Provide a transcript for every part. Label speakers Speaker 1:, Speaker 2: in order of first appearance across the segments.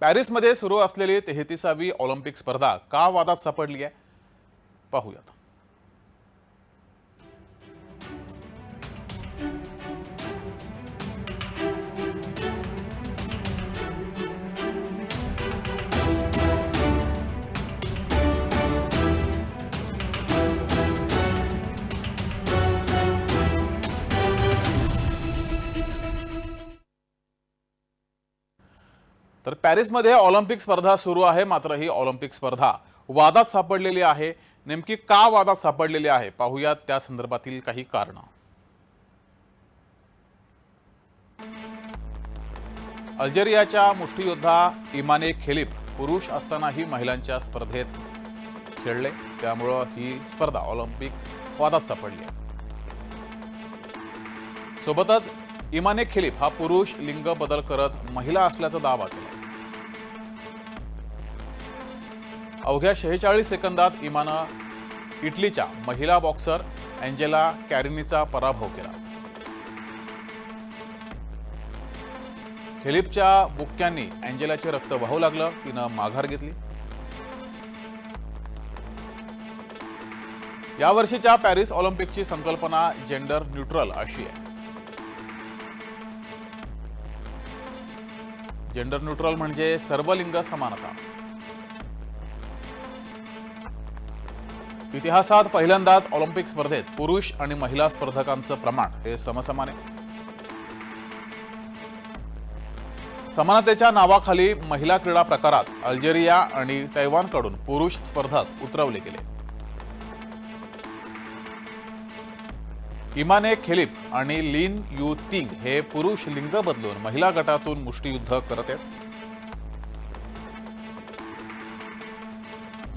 Speaker 1: पॅरिसमध्ये सुरू असलेली तेहतीसावी ऑलिम्पिक स्पर्धा का वादात सापडली आहे पाहूयात. तर पॅरिसमध्ये ऑलिम्पिक स्पर्धा सुरू आहे मात्र ही ऑलिम्पिक स्पर्धा वादात सापडलेली आहे. नेमकी का वादात सापडलेली आहे? पाहूयात त्या संदर्भातील काही कारणं. अल्जेरियाच्या मुष्टियोद्धा इमाने खेलिप पुरुष असतानाही महिलांच्या स्पर्धेत खेळले. त्यामुळं ही स्पर्धा ऑलिम्पिक वादात सापडली आहे. सोबतच इमाने खेलिप हा पुरुष लिंग बदल करत महिला असल्याचा दावा केला. अवघ्या शेहेचाळीस सेकंदात इमानं इटलीच्या महिला बॉक्सर अँजेला कॅरिनीचा पराभव केला. खिलीपच्या बुक्क्यांनी अँजेलाचे रक्त वाहू लागलं तिनं माघार घेतली. यावर्षीच्या पॅरिस ऑलिम्पिकची संकल्पना जेंडर न्यूट्रल अशी आहे. जेंडर न्यूट्रल म्हणजे सर्व लिंग समानता. इतिहासात पहिल्यांदाच ऑलिम्पिक स्पर्धेत पुरुष आणि महिला स्पर्धकांचं प्रमाण हे समसमान. आहे समानतेच्या नावाखाली महिला क्रीडा प्रकारात अल्जेरिया आणि तैवानकडून पुरुष स्पर्धक उतरवले गेले. इमाने खेलिप आणि लिन यू तिंग हे पुरुष लिंग बदलून महिला गटातून मुष्टियुद्ध करत आहेत.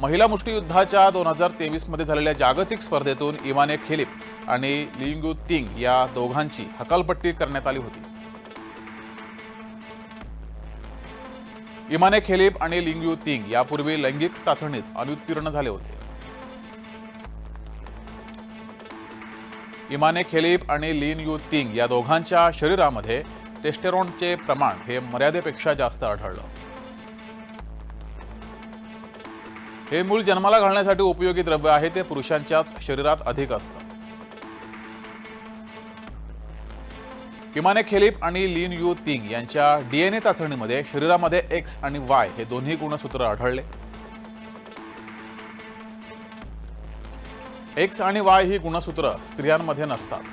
Speaker 1: महिला मुष्टियुद्धाच्या दोन हजार तेवीसमध्ये झालेल्या जागतिक स्पर्धेतून इमाने खेलिप आणि लिंगू तिंग या दोघांची हकालपट्टी करण्यात आली होती. इमाने खेलिप आणि लिंगयू तिंग यापूर्वी लैंगिक चाचणीत अनुत्तीर्ण झाले होते. इमाने खेलिप आणि लिन यू तिंग या दोघांच्या शरीरामध्ये टेस्टेरॉनचे प्रमाण हे मर्यादेपेक्षा जास्त आढळलं. हे मूल जन्माला घालण्यासाठी उपयोगी द्रव्य आहे ते पुरुषांच्याच शरीरात अधिक असतं. इमाने खेलिप आणि लिन यू तिंग यांच्या डीएनए चाचणीमध्ये शरीरामध्ये एक्स आणि वाय हे दोन्ही गुणसूत्र आढळले. एक्स आणि वाय ही गुणसूत्र स्त्रियांमध्ये नसतात.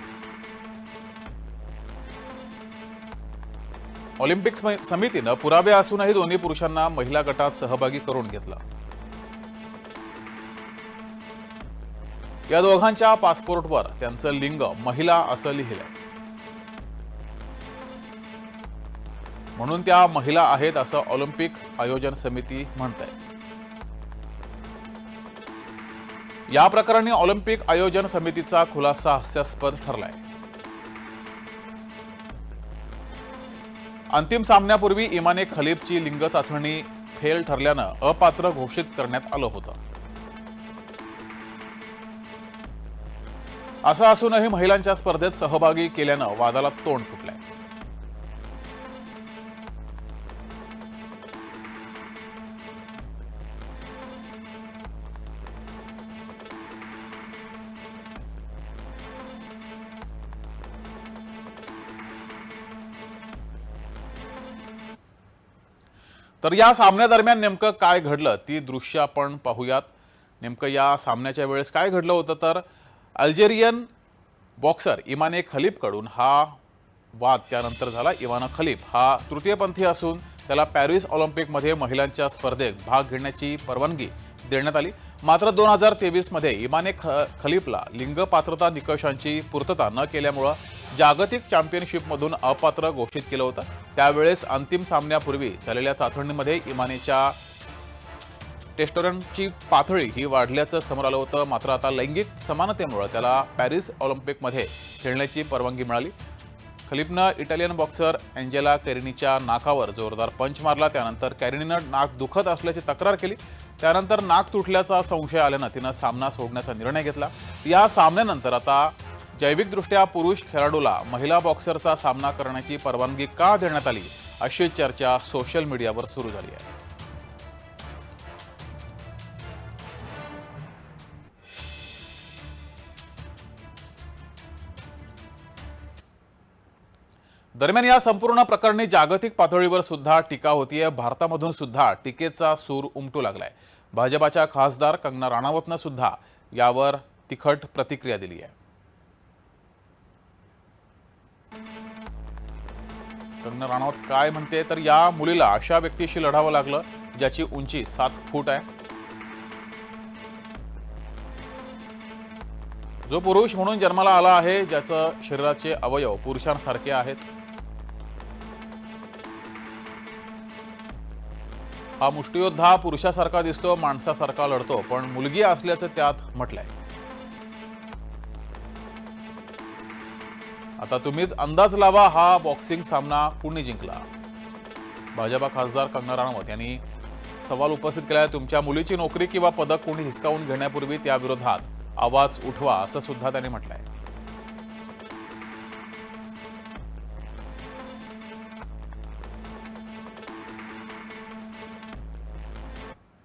Speaker 1: ऑलिम्पिक समितीनं पुरावे असूनही दोन्ही पुरुषांना महिला गटात सहभागी करून घेतलं. या दोघांच्या पासपोर्टवर त्यांचं लिंग महिला असं लिहिलंय. म्हणून त्या महिला आहेत असं ऑलिम्पिक आयोजन समिती म्हणत या प्रकरणी ऑलिम्पिक आयोजन समितीचा खुलासा हास्यास्पद ठरलाय. अंतिम सामन्यापूर्वी इमाने खलीफची लिंग चाचणी फेल ठरल्यानं अपात्र घोषित करण्यात आलं होतं. असं असूनही महिलांच्या स्पर्धेत सहभागी केल्यानं वादाला तोंड फुटलंय. तर या सामन्यादरम्यान नेमकं काय घडलं? ती दृश्य आपण पाहूयात. नेमकं या सामन्याच्या वेळेस काय घडलं होतं? तर अल्जेरियन बॉक्सर इमाने खलीफकडून हा वाद त्यानंतर झाला. इमाना खलीफ हा तृतीयपंथी असून त्याला पॅरिस ऑलिम्पिकमध्ये महिलांच्या स्पर्धेत भाग घेण्याची परवानगी देण्यात आली. मात्र दोन हजार तेवीसमध्ये इमाने ख खलीफला लिंग पात्रता निकषांची पूर्तता न केल्यामुळं जागतिक चॅम्पियनशिपमधून अपात्र घोषित केलं होतं. त्यावेळेस अंतिम सामन्यापूर्वी झालेल्या चाचणीमध्ये इमानेच्या टेस्टोरनची पातळी ही वाढल्याचं समोर आलं होतं. मात्र आता लैंगिक समानतेमुळं त्याला पॅरिस ऑलिम्पिकमध्ये खेळण्याची परवानगी मिळाली. खलीफनं इटालियन बॉक्सर अँजेला कॅरिनीच्या नाकावर जोरदार पंच मारला. त्यानंतर कॅरिनीनं नाक दुखत असल्याची तक्रार केली. त्यानंतर नाक तुटल्याचा संशय आल्यानं तिनं सामना सोडण्याचा निर्णय घेतला. या सामन्यानंतर आता जैविकदृष्ट्या पुरुष खेळाडूला महिला बॉक्सरचा सामना करण्याची परवानगी का देण्यात आली अशी चर्चा सोशल मीडियावर सुरू झाली आहे. दरम्यान या संपूर्ण प्रकरणी जागतिक पातळीवर सुद्धा टीका होतीये. भारतामधून सुद्धा टीकेचा सूर उमटू लागलाय. भाजपाच्या खासदार कंगना राणावतनं सुद्धा यावर तिखट प्रतिक्रिया दिली आहे कंगना राणावत काय म्हणते? तर या मुलीला अशा व्यक्तीशी लढावं लागलं ज्याची उंची सात फूट आहे. जो पुरुष म्हणून जन्माला आला आहे ज्याचं शरीराचे अवयव पुरुषांसारखे आहेत. हा मुष्टियोद्धा पुरुषासारखा दिसतो माणसासारखा लढतो पण मुलगी असल्याचं त्यात म्हटलंय. आता तुम्हीच अंदाज लावा हा बॉक्सिंग सामना कुणी जिंकला. भाजपा खासदार कंगना राणावत यांनी सवाल उपस्थित केलाय तुमच्या मुलीची नोकरी किंवा पदक कोणी हिसकावून घेण्यापूर्वी त्याविरोधात आवाज उठवा असं सुद्धा त्यांनी म्हटलंय.